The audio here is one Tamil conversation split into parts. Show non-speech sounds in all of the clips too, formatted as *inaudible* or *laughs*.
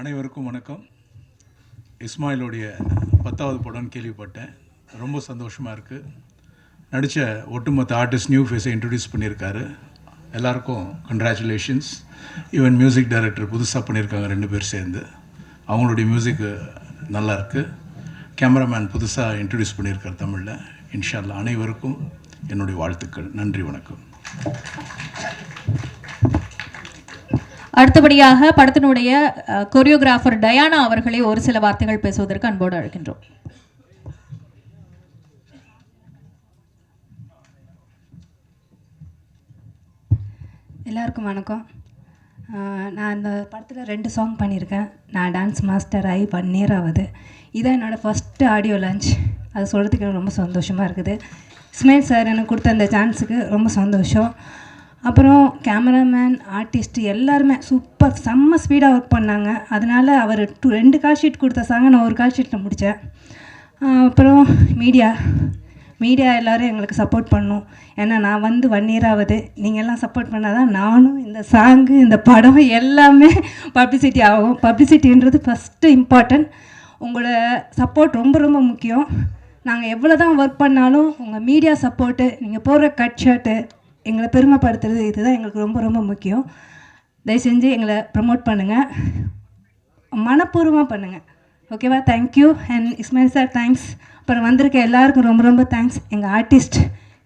அனைவருக்கும் வணக்கம். இஸ்மாயிலுடைய பத்தாவது படம்னு கேள்விப்பட்டேன். ரொம்ப சந்தோஷமாக இருக்குது நடித்த ஒட்டுமொத்த ஆர்டிஸ்ட் நியூ ஃபேஸை இன்ட்ரடியூஸ் பண்ணியிருக்காரு. எல்லாருக்கும் கங்க்ராச்சுலேஷன்ஸ் ஈவன் மியூசிக் டைரக்டர் புதுசாக பண்ணியிருக்காங்க ரெண்டு பேர் சேர்ந்து. அவங்களுடைய மியூசிக்கு நல்லா இருக்குது கேமராமேன் புதுசாக இன்ட்ரடியூஸ் பண்ணியிருக்கார் தமிழில். இன்ஷால்லா அனைவருக்கும் என்னுடைய வாழ்த்துக்கள். நன்றி வணக்கம். அடுத்தபடியாக படத்தினுடைய கொரியோகிராஃபர் டயானா அவர்களை ஒரு சில வார்த்தைகள் பேசுவதற்கு அன்போடு அழைக்கின்றோம். எல்லாருக்கும் வணக்கம். நான் இந்த படத்தில் ரெண்டு சாங் பண்ணியிருக்கேன். நான் டான்ஸ் மாஸ்டர் ஆகி ஒன் இயர் ஆகுது. இதான் என்னோடய ஃபஸ்ட்டு ஆடியோ லான்ச் அது சொல்கிறதுக்கு எனக்கு ரொம்ப சந்தோஷமாக இருக்குது. இஸ்மாயில் சார் எனக்கு கொடுத்த அந்த சான்ஸுக்கு ரொம்ப சந்தோஷம். அப்புறம் கேமராமேன் ஆர்டிஸ்ட் எல்லாருமே சூப்பர் செம்ம ஸ்பீடாக ஒர்க் பண்ணாங்க. அதனால் அவர் டூ ரெண்டு கால் ஷீட் கொடுத்த சாங்கை நான் ஒரு கால் ஷீட்டில் முடித்தேன் அப்புறம் மீடியா மீடியா எல்லோரும் எங்களுக்கு சப்போர்ட் பண்ணும். ஏன்னா நான் வந்து ஒன் இயர் ஆகுது நீங்கள் எல்லாம் சப்போர்ட் பண்ணால் தான் நானும் இந்த சாங்கு இந்த படம் எல்லாமே பப்ளிசிட்டி ஆகும். பப்ளிசிட்டின்றது ஃபஸ்ட்டு இம்பார்ட்டன்ட் உங்களோட சப்போர்ட் ரொம்ப ரொம்ப முக்கியம். நாங்கள் எவ்வளோ தான் ஒர்க் பண்ணாலும் உங்கள் மீடியா சப்போர்ட்டு நீங்கள் போடுற கட் ஷர்ட்டு எங்களை பெருமைப்படுத்துறது இதுதான் எங்களுக்கு ரொம்ப ரொம்ப முக்கியம். தயவு செஞ்சு எங்களை ப்ரமோட் பண்ணுங்கள் மனப்பூர்வமாக பண்ணுங்கள் ஓகேவா thank you and Ismail sir thanks அப்புறம் வந்திருக்க எல்லாருக்கும் ரொம்ப ரொம்ப தேங்க்ஸ் எங்கள் ஆர்டிஸ்ட்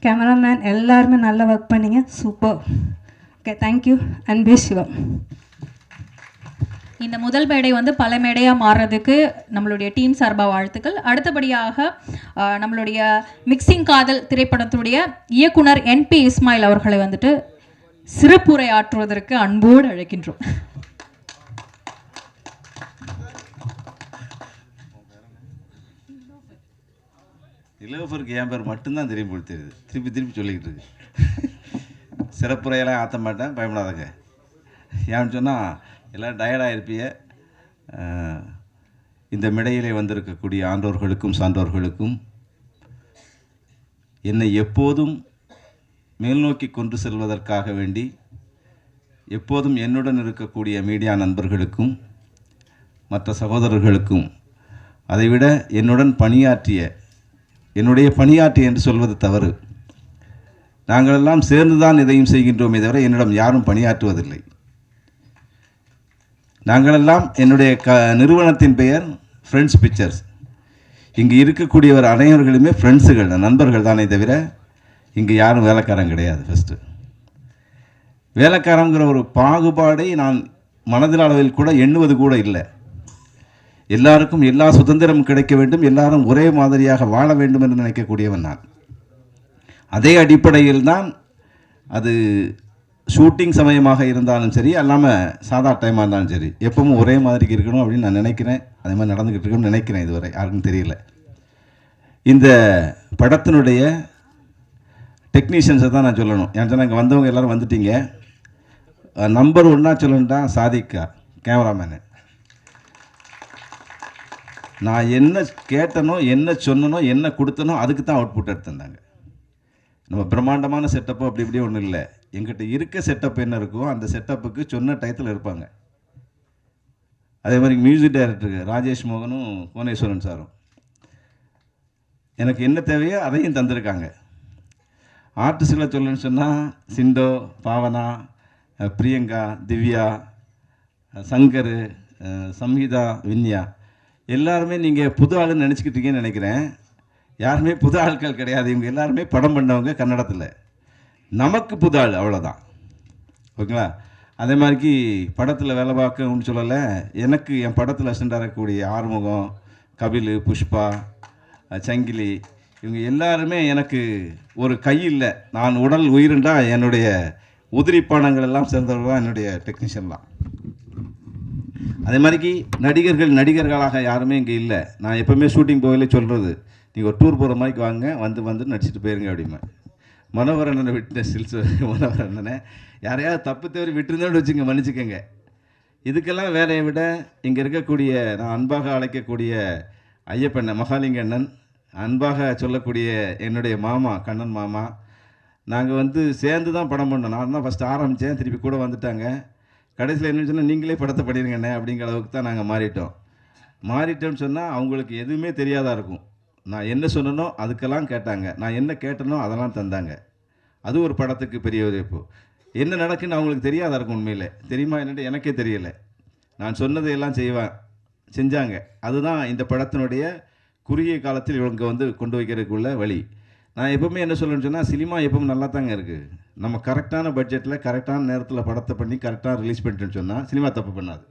கேமராமேன் எல்லாருமே நல்லா ஒர்க் பண்ணிங்க. சூப்பர் ஓகே தேங்க்யூ அன்பே சிவம் இந்த முதல் மேடை வந்து பல மேடையாக மாறுறதுக்கு நம்மளுடைய டீம் சார்பாக வாழ்த்துக்கள். அடுத்தபடியாக நம்மளுடைய மிக்சிங் காதல் திரைப்படத்துடைய இயக்குனர் என்பி இஸ்மாயில் அவர்களை வந்துட்டு சிறப்புரை ஆற்றுவதற்கு அன்போடு அழைக்கின்றோம். நிலோஃபருக்கு என் பேர் மட்டும்தான் தெரியும் போல் தெரியுது. திருப்பி திருப்பி சொல்லிக்கிட்டு இருக்கு. சிறப்புரையெல்லாம் ஆற்ற மாட்டேன் பயப்படாதங்க. ஏன்னு சொன்னால் எல்லாம் டயர்டாக இருப்பிய இந்த மேடையிலே வந்திருக்கக்கூடிய ஆண்டோர்களுக்கும் சான்றோர்களுக்கும் என்னை எப்போதும் மேல்நோக்கி கொண்டு செல்வதற்காக வேண்டி எப்போதும் என்னுடன் இருக்கக்கூடிய மீடியா நண்பர்களுக்கும் மற்ற சகோதரர்களுக்கும் அதைவிட என்னுடன் பணியாற்றிய என்னுடைய பணியாற்றி என்று சொல்வது தவறு. நாங்களெல்லாம் சேர்ந்துதான் இதையும் செய்கின்றோமே தவிர என்னிடம் யாரும் பணியாற்றுவதில்லை. நாங்களெல்லாம் என்னுடைய க நிறுவனத்தின் பெயர் ஃப்ரெண்ட்ஸ் பிக்சர்ஸ் இங்கு இருக்கக்கூடியவர் அனைவர்களுமே ஃப்ரெண்ட்ஸுகள் நண்பர்கள் தானே தவிர இங்கே யாரும் வேலைக்காரன் கிடையாது ஃபஸ்ட்டு வேலைக்காரங்கிற ஒரு பாகுபாடை நான் மனதில் அளவில் கூட எண்ணுவது கூட இல்லை. எல்லாருக்கும் எல்லா சுதந்திரம் கிடைக்க வேண்டும் எல்லாரும் ஒரே மாதிரியாக வாழ வேண்டும் என்று நினைக்கக்கூடியவன் நான். அதே அடிப்படையில் தான் அது ஷூட்டிங் சமயமாக இருந்தாலும் சரி அல்லாமல் சாதா டைமாக இருந்தாலும் சரி எப்பவும் ஒரே மாதிரி இருக்கணும் அப்படின்னு நான் நினைக்கிறேன். அதே மாதிரி நடந்துக்கிட்டு இருக்கணும்னு நினைக்கிறேன் இதுவரை. யாருக்கும் தெரியல. இந்த படத்தினுடைய டெக்னீஷியன்ஸை தான் நான் சொல்லணும். ஏன்னா சொன்னால் இங்கே வந்தவங்க எல்லாரும் வந்துட்டீங்க. நம்பர் ஒன்றா சொல்லணும்டா சாதிக்கா கேமராமேனு நான் என்ன கேட்டனோ என்ன சொன்னனோ என்ன கொடுத்தனோ அதுக்கு தான் அவுட்புட் எடுத்திருந்தாங்க. நம்ம பிரம்மாண்டமான செட்டப்பு அப்படி இப்படி ஒன்றும் இல்லை. எங்கிட்ட இருக்க செட்டப் என்ன இருக்கோ அந்த செட்டப்புக்கு சொன்ன டயத்தில் இருப்பாங்க. அதே மாதிரி மியூசிக் டைரக்டருக்கு ராஜேஷ் மோகனும் புவனேஸ்வரன் சாரும். எனக்கு என்ன தேவையோ அதையும் தந்திருக்காங்க. ஆர்டிஸ்டில் சொல்லணும்னு சொன்னால் சிண்டோ பாவனா பிரியங்கா திவ்யா சங்கர் சம்ஹிதா வின்யா. எல்லாருமே நீங்கள் புது ஆளுன்னு நினச்சிக்கிட்டீங்கன்னு நினைக்கிறேன். யாருமே புது ஆட்கள் கிடையாது. இவங்க எல்லாருமே படம் பண்ணவங்க கன்னடத்தில். நமக்கு புது ஆள் அவ்வளோதான் ஓகேங்களா? அதே மாதிரிக்கு படத்தில் வேலை பார்க்கணும்னு சொல்லலை எனக்கு என் படத்தில் அசிஸ்டண்டாக இருக்கக்கூடிய ஆறுமுகம் கபில் புஷ்பா சங்கிலி இவங்க எல்லாருமே எனக்கு ஒரு கை இல்லை. நான் உடல் உயிருண்டா என்னுடைய உதிரிப்பானங்கள் எல்லாம் சேர்ந்தவர் தான் என்னுடைய டெக்னீஷியன்லாம் அதே மாதிரிக்கு நடிகர்கள் நடிகர்களாக யாருமே இங்கே இல்லை. நான் எப்போவுமே ஷூட்டிங் போகல சொல்கிறது நீங்கள் ஒரு டூர் போகிற மாதிரிக்கு வாங்க வந்து வந்து நடிச்சிட்டு போயிருங்க அப்படிமா மனோகரண்ணனை அண்ணனை விட்ட சில்ஸ் யாரையாவது தப்பு தவறி விட்டுருந்தோன்னு வச்சுங்க மன்னிச்சுக்கோங்க. இதுக்கெல்லாம் வேலையை விட இங்கே இருக்கக்கூடிய நான் அன்பாக அழைக்கக்கூடிய ஐயப்பண்ண மகாலிங்க அண்ணன் அன்பாக சொல்லக்கூடிய என்னுடைய மாமா கண்ணன் மாமா. நாங்கள் வந்து சேர்ந்து தான் படம் பண்ணோம். நான் தான் ஃபஸ்ட்டு ஆரம்பித்தேன் திருப்பி கூட வந்துட்டாங்க. கடைசியில் என்ன சொன்னால் நீங்களே படத்தை பண்ணிடுங்கண்ணே அப்படிங்கிற அளவுக்கு தான் நாங்கள் மாறிட்டோம். மாறிட்டோம்னு சொன்னால் அவங்களுக்கு எதுவுமே தெரியாதா இருக்கும். நான் என்ன சொன்னனோ அதுக்கெல்லாம் கேட்டாங்க. நான் என்ன கேட்டனோ அதெல்லாம் தந்தாங்க. அது ஒரு படத்துக்கு பெரிய இப்போ என்ன நடக்குன்னு அவங்களுக்கு தெரியாத இருக்கும் உண்மையில். தெரியுமா என்னட்டு எனக்கே தெரியலை. நான் சொன்னதை எல்லாம் செய்வேன். செஞ்சாங்க. அதுதான் இந்த படத்தினுடைய குறுகிய காலத்தில் இவங்க வந்து கொண்டு வைக்கிறதுக்குள்ள வழி. நான் எப்பவுமே என்ன சொல்லணும்னு சொன்னால் சினிமா எப்பவும் நல்லா தாங்க இருக்குது நம்ம கரெக்டான பட்ஜெட்டில் கரெக்டான நேரத்தில் படத்தை பண்ணி கரெக்டாக ரிலீஸ் பண்ணிட்டோன்னு சொன்னால் சினிமா தப்பு பண்ணாது.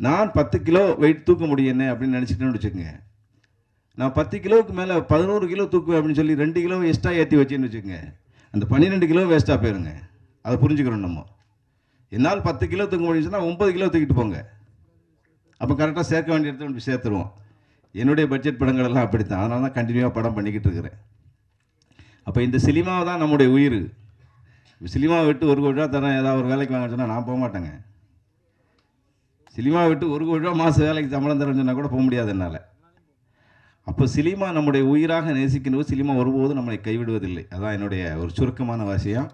நான் பத்து கிலோ வெயிட் தூக்க முடியும்னே அப்படின்னு நினச்சிட்டேன்னு வச்சுக்கோங்க. நான் பத்து கிலோவுக்கு மேலே பதினோரு கிலோ தூக்குவேன் அப்படின்னு சொல்லி ரெண்டு கிலோ எக்ஸ்ட்ரா ஏற்றி வச்சேன்னு வச்சுக்கோங்க. அந்த பன்னிரெண்டு கிலோ வேஸ்ட்டாக போயிருங்க. அதை புரிஞ்சுக்கிறோம் நம்ம. என்னால் பத்து கிலோ தூக்க முடிஞ்சுன்னா சொன்னால் ஒன்பது கிலோ தூக்கிட்டு போங்க. அப்போ கரெக்டாக சேர்க்க வேண்டிய இடத்துல கொண்டு சேர்த்துருவோம். என்னுடைய பட்ஜெட் படங்கள் எல்லாம் அப்படித்தான். அதனால தான் கண்டினியூவாக படம் பண்ணிக்கிட்டு இருக்கிறேன். அப்போ இந்த சினிமாவை தான் நம்முடைய உயிர். சினிமாவை விட்டு ஒரு கோடி ரூபா தரேன். ஏதாவது ஒரு வேலைக்கு வாங்க சொன்னால் நான் போக மாட்டேங்க. சினிமா விட்டு ஒரு கோடி ரூபா மாதம் வேலைக்கு சம்பளம் தரேன்னு சொன்னால் கூட போக முடியாது என்னால். அப்போ சினிமா நம்முடைய உயிராக நேசிக்கின்ற சினிமா ஒருபோதும் நம்மளை கைவிடுவதில்லை. அதான் என்னுடைய ஒரு சுருக்கமான வாசியம்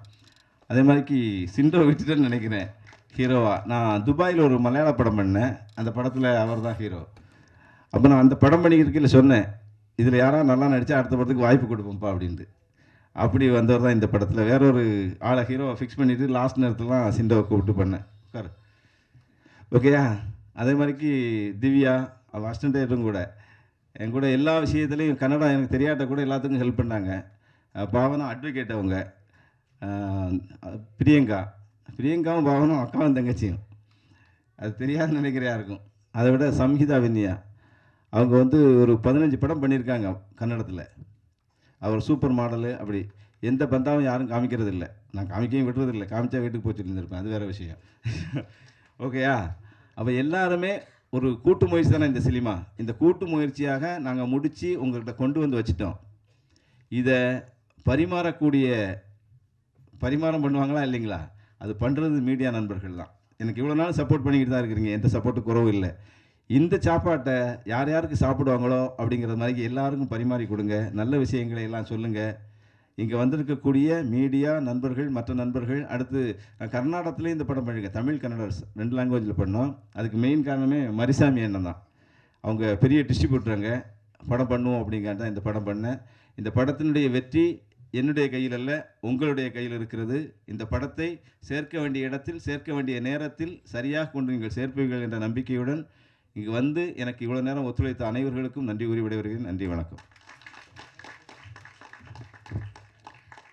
அதே மாதிரிக்கு சிண்டோ விட்டுட்டேன்னு நினைக்கிறேன் ஹீரோவா. நான் துபாயில் ஒரு மலையாள படம் பண்ணேன். அந்த படத்தில் அவர் தான் ஹீரோ. அப்போ நான் அந்த படம் பண்ணிக்கிறதுக்கு சொன்னேன் இதில் யாராவது நல்லா நடித்தா அடுத்த படத்துக்கு வாய்ப்பு கொடுப்போம்ப்பா அப்படின்ட்டு. அப்படி வந்தவர் தான் இந்த படத்தில். வேற ஒரு ஆளை ஹீரோவை ஃபிக்ஸ் பண்ணிவிட்டு லாஸ்ட் நேரத்துலாம் சிண்டோவை கூப்பிட்டு பண்ணேன். உட்காரு. ஓகேயா அதே மாதிரிக்கு திவ்யா அவள் அசிஸ்டண்ட்டும் கூட. என் கூட எல்லா விஷயத்துலையும் கன்னடம் எனக்கு தெரியாட்ட கூட எல்லாத்துக்கும் ஹெல்ப் பண்ணாங்க. பாவனம் பாவனா அட்வொகேட் அவங்க. பிரியங்கா. பிரியங்காவும் பாவனும் அக்காவும் தங்கச்சியும். அது தெரியாத நினைக்கிறையா இருக்கும் அதை விட சம்ஹிதா வின்யா. அவங்க வந்து ஒரு பதினஞ்சு படம் பண்ணியிருக்காங்க கன்னடத்தில். அவர் சூப்பர் மாடலு அப்படி. எந்த பந்தாவும் யாரும் காமிக்கிறது இல்லை நான் காமிக்கவும் விடுறதில்லை காமிச்சா வீட்டுக்கு போச்சு இருந்திருப்பேன். அது வேறு விஷயம். *laughs* ஓகேயா அப்போ எல்லாருமே ஒரு கூட்டு முயற்சி தானே இந்த சினிமா? இந்த கூட்டு முயற்சியாக நாங்கள் முடித்து உங்கள்கிட்ட கொண்டு வந்து வச்சிட்டோம். இதை பரிமாறக்கூடிய பரிமாறம் பண்ணுவாங்களா இல்லைங்களா? அது பண்ணுறது மீடியா நண்பர்கள் தான். எனக்கு இவ்வளோ நாள் சப்போர்ட் பண்ணிக்கிட்டு தான் இருக்கிறீங்க. எந்த சப்போர்ட்டு குறவு இல்லை. இந்த சாப்பாட்டை யார் யாருக்கு சாப்பிடுவாங்களோ அப்படிங்கிற மாதிரி எல்லாருக்கும் பரிமாறி கொடுங்க. நல்ல விஷயங்களை எல்லாம் சொல்லுங்கள் இங்கே வந்திருக்கக்கூடிய மீடியா நண்பர்கள் மற்ற நண்பர்கள் அடுத்து கர்நாடகத்துலேயும் இந்த படம் பண்ணியிருக்கேன் தமிழ் கன்னடர்ஸ் ரெண்டு லாங்குவேஜில் பண்ணோம். அதுக்கு மெயின் காரணமே மரிசாமி அண்ணன் தான். அவங்க பெரிய டிஸ்ட்ரிபியூட்டருங்க படம் பண்ணுவோம் அப்படிங்கிறது தான் இந்த படம் பண்ணேன். இந்த படத்தினுடைய வெற்றி என்னுடைய கையில் அல்ல உங்களுடைய கையில் இருக்கிறது. இந்த படத்தை சேர்க்க வேண்டிய இடத்தில் சேர்க்க வேண்டிய நேரத்தில் சரியாக கொண்டு நீங்கள் சேர்ப்பீர்கள் என்ற நம்பிக்கையுடன் இங்கு வந்து எனக்கு இவ்வளோ நேரம் ஒத்துழைத்த அனைவர்களுக்கும் நன்றி கூறி விடைபெறுகிறேன். நன்றி வணக்கம்.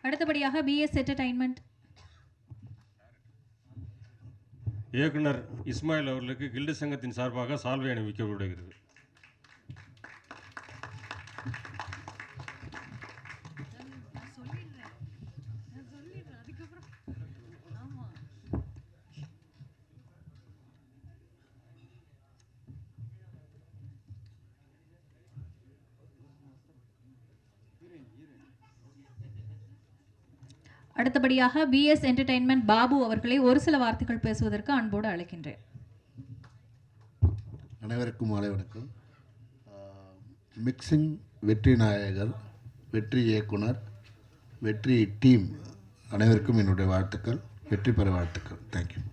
அடுத்தபடியாக பிஎஸ் என்டர்டைன்மெண்ட் இயக்குனர் இஸ்மாயில் அவர்களுக்கு கில்டு சங்கத்தின் சார்பாக சால்வை அணிவிக்கப்படுகிறது அடுத்தபடியாக பிஎஸ் என்டர்டைன்மெண்ட் பாபு அவர்களை ஒரு சில வார்த்தைகள் பேசுவதற்கு அன்போடு அழைக்கின்றேன். அனைவருக்கும் மாலை வணக்கம். மிக்சிங் வெற்றி நாயகர் வெற்றி இயக்குனர் வெற்றி டீம் அனைவருக்கும் என்னுடைய வாழ்த்துக்கள். வெற்றி பெற வாழ்த்துக்கள். தேங்க்யூ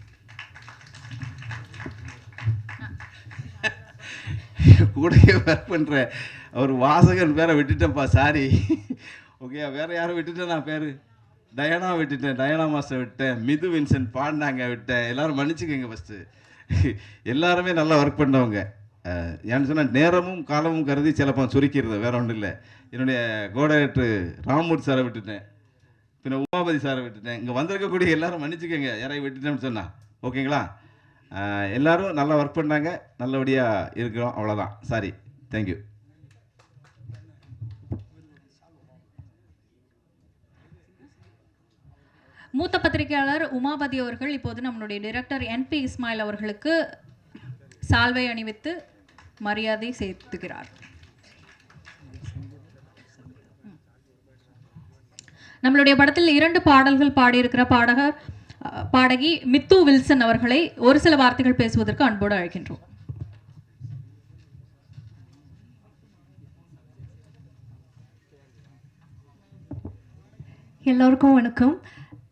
கூடயே ஒர்க் பண்ணுற அவர் வாசகன் பேரை விட்டுட்டேன்ப்பா சாரி ஓகே வேறு யாரும் விட்டுட்டேன் நான் பேர்? டயனா விட்டுட்டேன் டயனா மாஸ்டர் விட்டேன் மிது வின்சென்ட் பாடினாங்க விட்டேன். எல்லாரும் மன்னிச்சுக்கோங்க ஃபஸ்ட்டு எல்லாருமே நல்லா ஒர்க் பண்ணவங்க. ஏன்னு சொன்னால் நேரமும் காலமும் கருதி சிலப்போ சுருக்கிறது வேற ஒன்றும் இல்லை. என்னுடைய கோடையற்று ராமூர்த்தி சாரை விட்டுட்டேன். பின்ன உமாபதி சாரை விட்டுட்டேன். இங்கே வந்திருக்கக்கூடிய எல்லாரும் மன்னிச்சுக்கோங்க யாரையும் விட்டுட்டேன்னு சொன்னால் ஓகேங்களா? எல்லோரும் எல்லாரும் நல்லா ஒர்க் பண்ணாங்க நல்லபடியாக இருக்கிறோம் அவ்வளோதான் சாரி தேங்க்யூ மூத்த பத்திரிகையாளர் உமாபதி அவர்கள் இப்போது நம்மளுடைய டிரெக்டர் என் பி இஸ்மாயில் அவர்களுக்கு சால்வை அணிவித்து மரியாதை செலுத்துகிறார். நம்மளுடைய படத்தில் இரண்டு பாடல்கள் பாடியிருக்கிற பாடகர் பாடகி மித்து வில்சன் அவர்களை ஒரு சில வார்த்தைகள் பேசுவதற்கு அன்போடு அழைக்கின்றோம். எல்லோருக்கும் வணக்கம்.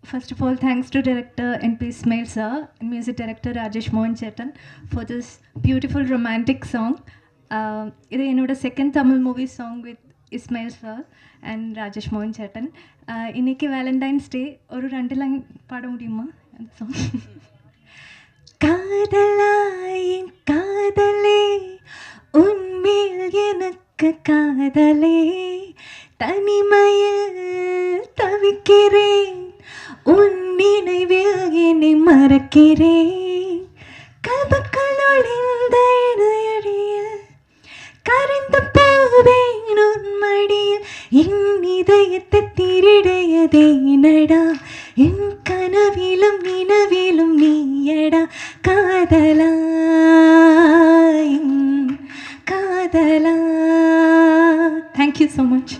First of all, thanks to director N.P. Ismail sir and music director Rajesh Mohan Chetan for this beautiful romantic song. Uh, இது என்னோட second Tamil movie song with Ismail sir and Rajesh மோகன் சேட்டன் Uh, இன்னைக்கு வேலண்டைன்ஸ் டே ஒரு ரெண்டு லைன் பாட முடியுமா அந்த சாங் காதலாயின் காதலே உன்மேல் எனக்கு காதலே தனிமையில் தவிக்கிறேன் உன் நினைவில் என்னை மறக்கிறேன். கல்புக்குள் ஒளிந்த இடையடியில் கரைந்து போவேன் உன் மடியில். என் இதயத்தை திருடையதே நடா. என் கனவிலும் நினவிலும் நீயடா. காதலா காதலா. Thank you so much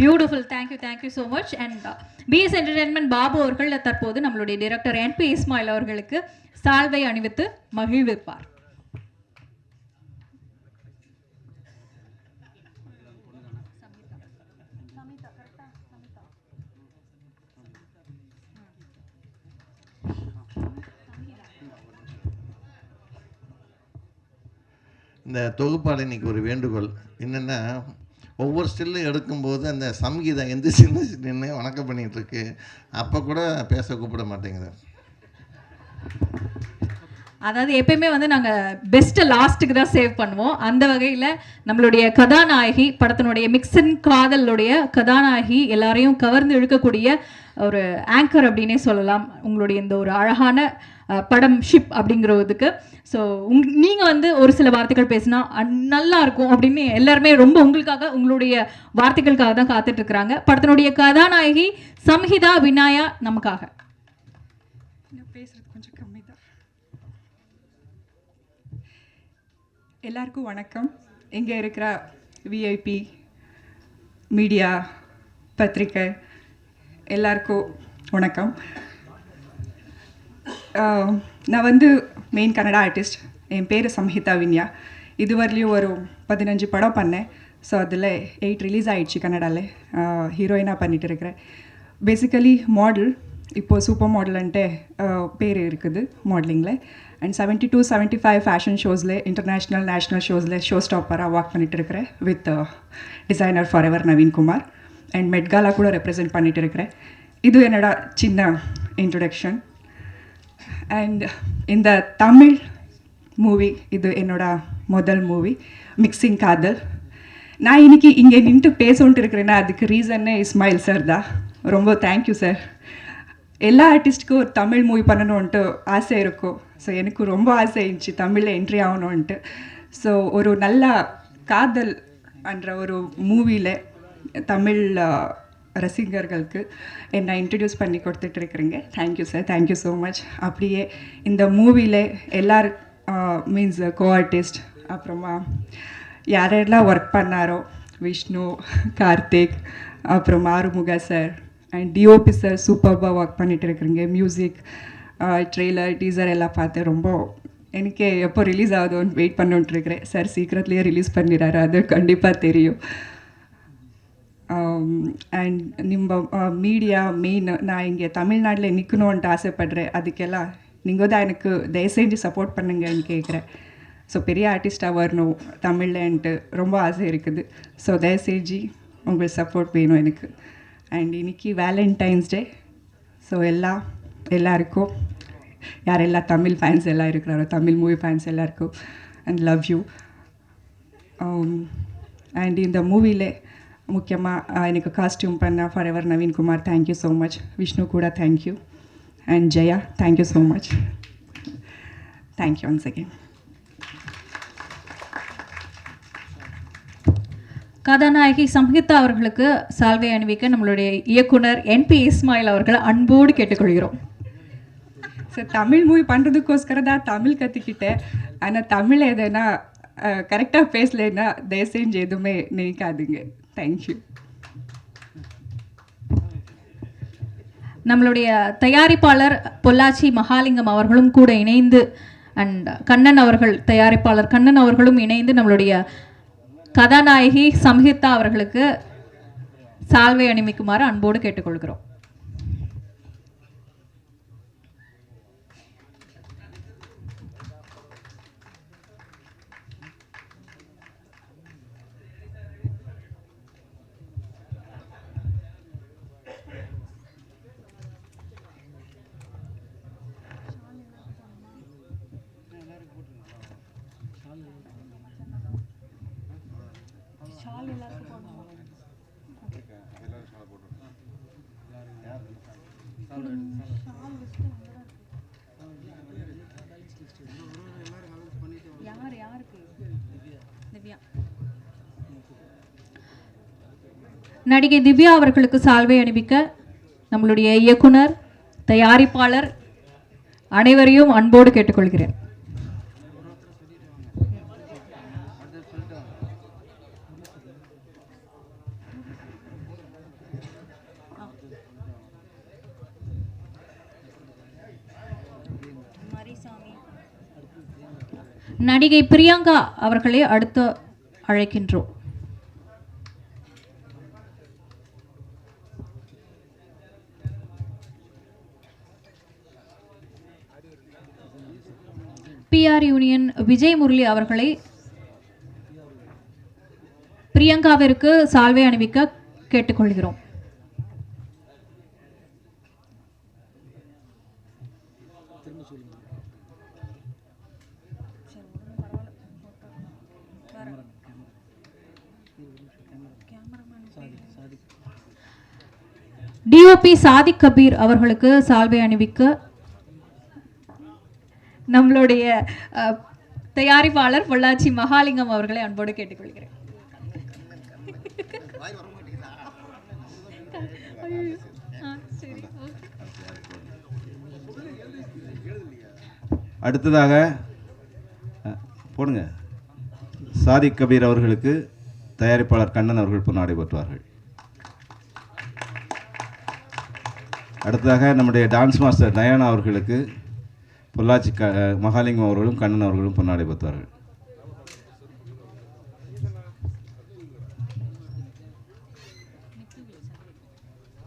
beautiful thank you thank you so much and PS entertainment Babu அவர்கள் தற்போது நம்மளுடைய டைரக்டர் என்பி இஸ்மாயில் அவர்களுக்கு சால்வை அணிவித்து மகிழ்விப்பார். இந்த தொகுப்பாளினிக்கு ஒரு வேண்டுகோள். என்னென்னா ஒவ்வொரு ஸ்டில்லும் எடுக்கும்போது அந்த சங்கீதம் எந்த சின்ன நின்று வணக்கம் பண்ணிகிட்ருக்கு அப்போ கூட பேச கூப்பிட மாட்டேங்குது. அதாவது எப்பயுமே வந்து நாங்கள் பெஸ்ட்டை லாஸ்ட்டுக்கு தான் சேவ் பண்ணுவோம். அந்த வகையில் நம்மளுடைய கதாநாயகி படத்தினுடைய மிக்சன் காதலுடைய கதாநாயகி எல்லாரையும் கவர்ந்து இழுக்கக்கூடிய ஒரு ஆங்கர் அப்படின்னே சொல்லலாம். உங்களுடைய இந்த ஒரு அழகான படம் ஷிப் அப்படிங்கிறதுக்கு. ஸோ உங் நீங்கள் வந்து ஒரு சில வார்த்தைகள் பேசினா நல்லா இருக்கும் அப்படின்னு எல்லாருமே ரொம்ப உங்களுக்காக உங்களுடைய வார்த்தைகளுக்காக தான் காத்துட்டு இருக்கிறாங்க படத்தினுடைய கதாநாயகி சம்ஹிதா வினாயா நமக்காக. பேசுறது கொஞ்சம் கம்மி தான் எல்லாருக்கும் வணக்கம். இங்கே இருக்கிற விஐபி மீடியா பத்திரிக்கை எல்லாருக்கும் வணக்கம். நான் வந்து மெயின் கன்னடா ஆர்டிஸ்ட் என் பேர் சம்ஹிதா வின்யா. இதுவரையிலையும் ஒரு பதினஞ்சு படம் பண்ணேன். ஸோ அதில் எயிட் ரிலீஸ் ஆகிடுச்சு கன்னடாவில் ஹீரோயினாக பண்ணிட்டு இருக்கிறேன். பேசிக்கலி மாடல் இப்போது சூப்பர் மாடல்ன்ட்டு பேர் இருக்குது மாடலிங்கில் and seventy two seventy five fashion ஷோஸில் international national ஷோஸில் ஷோ ஸ்டாப்பராக ஒர்க் பண்ணிட்டு இருக்கிறேன் with designer Forever Naveen Kumar. And Met Gala கூட ரெப்ரசென்ட் பண்ணிட்டு இருக்கிறேன். இது என்னோட சின்ன இன்ட்ரொடக்ஷன் அண்ட் இந்த தமிழ் மூவி இது என்னோட முதல் மூவி மிக்சிங் காதல் நான் இன்னைக்கு இங்கே நின்று பேசோன்ட்டு இருக்கிறேன்னா அதுக்கு ரீசன்னே இஸ்மாயில் சார் தான். ரொம்ப தேங்க்யூ சார் எல்லா ஆர்டிஸ்ட்டுக்கும் ஒரு தமிழ் மூவி பண்ணணுன்ட்டு ஆசை இருக்கும். ஸோ எனக்கு ரொம்ப ஆசை இருந்துச்சு தமிழில் என்ட்ரி ஆகணுன்ட்டு ஸோ ஒரு நல்ல காதல் என்ற ஒரு மூவியில் தமிழ் ரசிகர்களுக்கு என்னை இன்ட்ரடியூஸ் பண்ணி கொடுத்துட்டு இருக்கிறீங்க thank you sir thank you so much அப்படியே இந்த மூவியில் எல்லார் மீன்ஸ் கோ ஆர்டிஸ்ட் அப்புறமா யாரெல்லாம் ஒர்க் பண்ணாரோ விஷ்ணு கார்த்திக் அப்புறம் Arumuga sir and DOP sir சூப்பர்பாக work பண்ணிட்டு இருக்கிறீங்க மியூசிக் ட்ரெய்லர் டீசர் எல்லாம் பார்த்து ரொம்ப எனக்கே எப்போ ரிலீஸ் ஆகுதோன்னு வெயிட் பண்ணிட்டு இருக்கிறேன் சார் சீக்கிரத்துலேயே ரிலீஸ் பண்ணிடுறாரு. அது கண்டிப்பாக தெரியும். அண்ட் நம்ம மீடியா மெயின் நான் இங்கே தமிழ்நாட்டில் நிற்கணுன்ட்டு ஆசைப்பட்றேன். அதுக்கெல்லாம் நீங்கள் தான் எனக்கு தயவு செஞ்சு சப்போர்ட் பண்ணுங்கன்னு கேட்குறேன். ஸோ பெரிய ஆர்டிஸ்ட்டாக வரணும் தமிழ்லன்ட்டு ரொம்ப ஆசை இருக்குது. ஸோ தயவு செஞ்சு உங்களுக்கு சப்போர்ட் வேணும் எனக்கு. அண்ட் இன்னைக்கு வேலண்டைன்ஸ் டே ஸோ எல்லா எல்லாருக்கும் யாரெல்லாம் தமிழ் ஃபேன்ஸ் எல்லாம் இருக்கிறாரோ தமிழ் மூவி ஃபேன்ஸ் எல்லாருக்கும் அண்ட் லவ் யூ அண்ட் இந்த மூவியிலே முக்கியமாக எனக்கு காஸ்டியூம் பண்ண Forever Naveen Kumar thank you so much Vishnu கூட thank you and Jaya thank you so much thank you once again கதாநாயகி சம்ஹிதா அவர்களுக்கு சால்வை அணிவிக்க நம்மளுடைய இயக்குனர் என்பி இஸ்மாயில் அவர்கள் அன்போடு கேட்டுக்கொள்கிறோம். சார் தமிழ் மூவி பண்ணுறதுக்கோஸ்கர தான் தமிழ் கற்றுக்கிட்டேன் ஆனால் தமிழ் எதுனா கரெக்டாக பேசலைன்னா தயவு செஞ்சு எதுவுமே நினைக்காதுங்க. தேங்க்யூ நம்மளுடைய தயாரிப்பாளர் பொள்ளாச்சி மகாலிங்கம் அவர்களும் கூட இணைந்து அண்ட் கண்ணன் அவர்கள் தயாரிப்பாளர் கண்ணன் அவர்களும் இணைந்து நம்மளுடைய கதாநாயகி சம்ஹிதா அவர்களுக்கு சால்வை அணிமிக்குமாறு அன்போடு கேட்டுக்கொள்கிறோம். யார் யாருக்கு? திவ்யா. நடிகை திவ்யா அவர்களுக்கு சால்வை அணிவிக்க நம்மளுடைய இயக்குனர் தயாரிப்பாளர் அனைவரையும் அன்போடு கேட்டுக்கொள்கிறேன். நடிகை பிரியங்கா அவர்களை அடுத்து அழைக்கின்றோம். பிஆர் யூனியன் விஜய் முரளி அவர்களை பிரியங்காவிற்கு சால்வை அணிவிக்க கேட்டுக்கொள்கிறோம். பி. சாதிக் கபீர் அவர்களுக்கு சால்வை அணிவிக்க நம்மளுடைய தயாரிப்பாளர் பொள்ளாச்சி மகாலிங்கம் அவர்களை அன்போடு கேட்டுக்கொள்கிறேன். அடுத்ததாக போடுங்க. சாதிக் கபீர் அவர்களுக்கு தயாரிப்பாளர் கண்ணன் அவர்கள் பொன்னாடை அடுத்ததாக நம்முடைய டான்ஸ் மாஸ்டர் டயானா அவர்களுக்கு பொள்ளாச்சி க மகாலிங்கம் அவர்களும் கண்ணன் அவர்களும் பொன்னாடை பெற்றுவார்கள்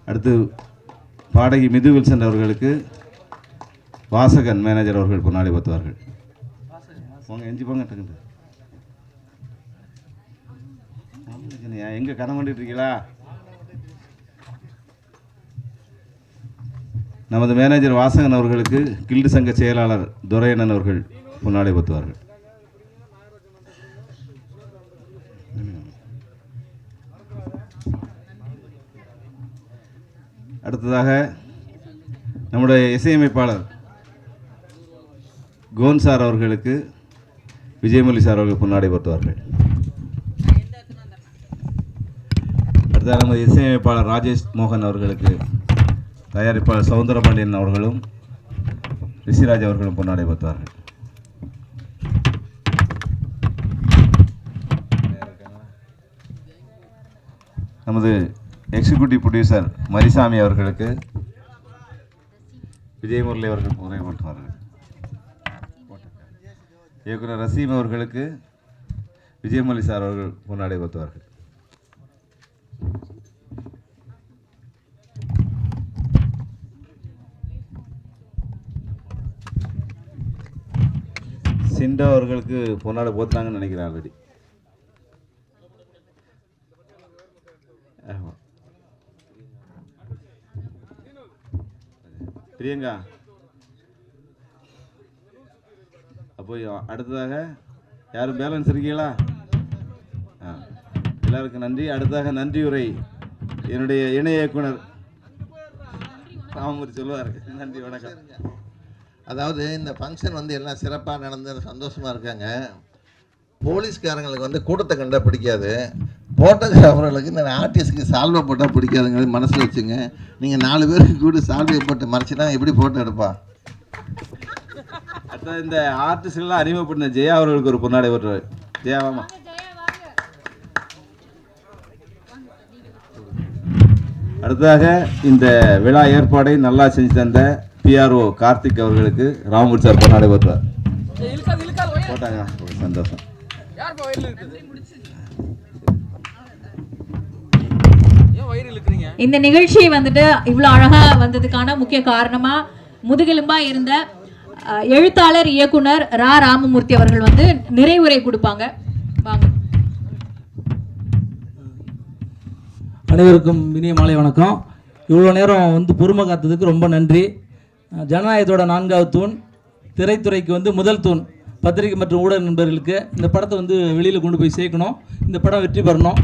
அடுத்து பாடகி மிது வில்சன் அவர்களுக்கு வாசகன் மேனேஜர் அவர்கள் பொன்னாடை பத்துவார்கள். போங்க எஞ்சி போங்க டக்குன்னு. எங்கே கனம் பண்ணிட்டு இருக்கீங்களா? நமது மேனேஜர் வாசகன் அவர்களுக்கு கில்டு சங்க செயலாளர் துரையண்ணன் அவர்கள் புன்னாடை பெற்றுவார்கள் அடுத்ததாக நம்முடைய இசையமைப்பாளர் கோன் சார் அவர்களுக்கு விஜயமல்லி சார் அவர்கள் பொன்னாடை பெற்றுவார்கள் அடுத்ததாக நமது இசையமைப்பாளர் ராஜேஷ் மோகன் அவர்களுக்கு தயாரிப்பாளர் சவுந்தரபாண்டியன் அவர்களும் ரிஷிராஜ் அவர்களும் பொன்னாடை பார்த்தார்கள் நமது எக்ஸிக்யூட்டிவ் ப்ரொடியூசர் மரிசாமி அவர்களுக்கு விஜயமுரளி அவர்கள் உரை போட்டுவார்கள். இயக்குனர் ரசீம் அவர்களுக்கு விஜயமல்லி சார் அவர்கள் பொன்னாடை பெற்றுவார்கள் சிண்டோ அவர்களுக்கு பொன்னாடை போத்துனாங்கன்னு நினைக்கிறேன் ஆல்ரெடி. பிரியங்கா. அப்போ அடுத்ததாக யாரும் பேலன்ஸ் இருக்கீங்களா? ஆ. எல்லாருக்கும் நன்றி. அடுத்ததாக நன்றி உரை. என்னுடைய இணை இயக்குனர். ராமூர் சொல்லுவார். நன்றி வணக்கம். அதாவது இந்த ஃபங்க்ஷன் வந்து எல்லாம் சிறப்பாக நடந்து சந்தோஷமாக இருக்காங்க. போலீஸ்காரங்களுக்கு வந்து கூட்டத்தை கண்டா பிடிக்காது. ஃபோட்டோகிராஃபர்களுக்கு இந்த ஆர்டிஸ்ட்க்கு சால்வை போட்டால் பிடிக்காதுங்கிறது மனசில் வச்சுங்க. நீங்கள் நாலு பேருக்கு கூட சால்வையை போட்டு மறைச்சினா எப்படி ஃபோட்டோ எடுப்பா? அடுத்த இந்த ஆர்டிஸ்ட்லாம் அறிமுகப்படுத்த ஜெயா அவர்களுக்கு ஒரு பொன்னாடை பெற்றவர் ஜெயா வாமா அடுத்ததாக இந்த விழா ஏற்பாடை நல்லா செஞ்சு தந்த பிஆர்ஓ கார்த்திக் அவர்களுக்கு ராமூர் சார் பொன்னாடை பெற்றார் போட்டாங்க. சந்தோஷம். இந்த நிகழ்ச்சி வந்துட்டு இவ்வளோ அழகா வந்ததுக்கான முக்கிய காரணமா முதுகெலும்பா இருந்த எழுத்தாளர் இயக்குனர் ரா. ராமமூர்த்தி அவர்கள் வந்து நிறைவுரை கொடுப்பாங்க. வாங்க. அனைவருக்கும் இனிய மாலை வணக்கம். இவ்வளோ நேரம் வந்து பொறுமை காத்ததுக்கு ரொம்ப நன்றி. ஜனநாயகத்தோட நான்காவது தூண் திரைத்துறைக்கு வந்து முதல் தூண் பத்திரிகை மற்றும் ஊடக நண்பர்களுக்கு இந்த படத்தை வந்து வெளியில் கொண்டு போய் சேர்க்கணும். இந்த படம் வெற்றி பெறணும்.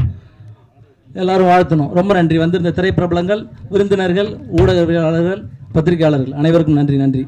எல்லாரும் வாழ்த்தணும். ரொம்ப நன்றி. வந்திருந்த திரைப்பிரபலங்கள் விருந்தினர்கள் ஊடகவியலாளர்கள் பத்திரிகையாளர்கள் அனைவருக்கும் நன்றி நன்றி.